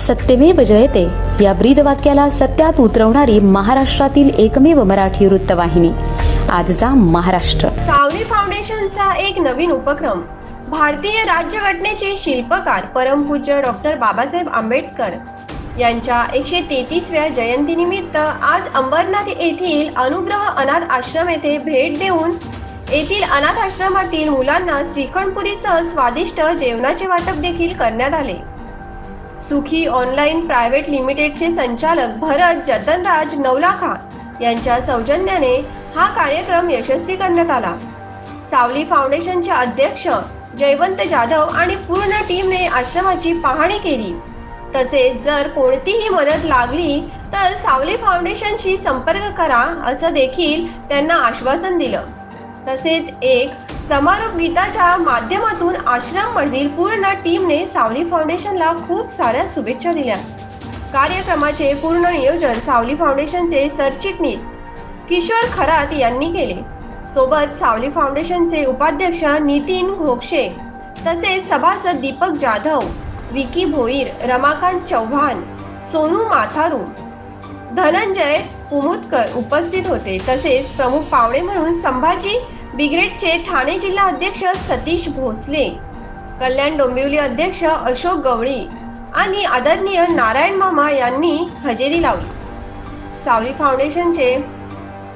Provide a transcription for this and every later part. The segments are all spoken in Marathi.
सत्यमेव जयते. या ब्रीद वाक्याला सत्यात उतरवणारी महाराष्ट्रातील एकमेव मराठी वृत्तवाहिनी. आजचा महाराष्ट्र. सावली फाउंडेशनचा एक नवीन उपक्रम. भारतीय राज्यघटनेचे शिल्पकार परमपूज्य डॉक्टर बाबासाहेब आंबेडकर यांच्या एकशे तेहतीसव्या जयंतीनिमित्त आज अंबरनाथ येथील अनुग्रह अनाथ आश्रम येथे भेट देऊन येथील अनाथ आश्रमातील मुलांना श्रीखंडपुरीसह स्वादिष्ट जेवणाचे वाटप देखील करण्यात आले. सुखी ऑनलाईन प्रायव्हेट लिमिटेडचे संचालक भरत जतनराज नवलाखा यांच्या सौजन्याने हा कार्यक्रम यशस्वी करण्यात आला. सावली फाउंडेशनचे अध्यक्ष जयवंत जाधव आणि पूर्ण टीमने आश्रमाची पाहणी केली. तसेच जर कोणतीही मदत लागली तर सावली फाउंडेशनशी संपर्क करा असं देखील त्यांना आश्वासन दिलं. तसेच एक समारोप गीताच्या माध्यमातून आश्रम मधील पूर्ण टीमने सावली फाउंडेशनला खूप साऱ्या शुभेच्छा दिल्या. कार्यक्रमाचे पूर्ण नियोजन सावली फाउंडेशनचे सरचिटणीस किशोर खरात यांनी केले. सोबत सावली फाउंडेशनचे उपाध्यक्ष नितीन घोक्षे तसेच सभासद दीपक जाधव विकी भोईर रमाकांत चव्हाण सोनू माथारू धनंजय पुमुतकर उपस्थित होते. तसेच प्रमुख पाहुणे म्हणून संभाजी ब्रिगेडचे ठाणे जिल्हा अध्यक्ष सतीश भोसले कल्याण डोंबिवली अध्यक्ष अशोक गवळी आणि आदरणीय नारायण मामा यांनी हजेरी लावली. सावली फाउंडेशनचे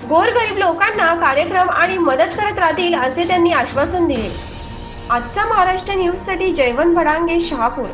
गोरगरीब लोकांना कार्यक्रम आणि मदत करत राहतील असे त्यांनी आश्वासन दिले. आजचा महाराष्ट्र न्यूजसाठी जयवंत भडांगे शहापूर.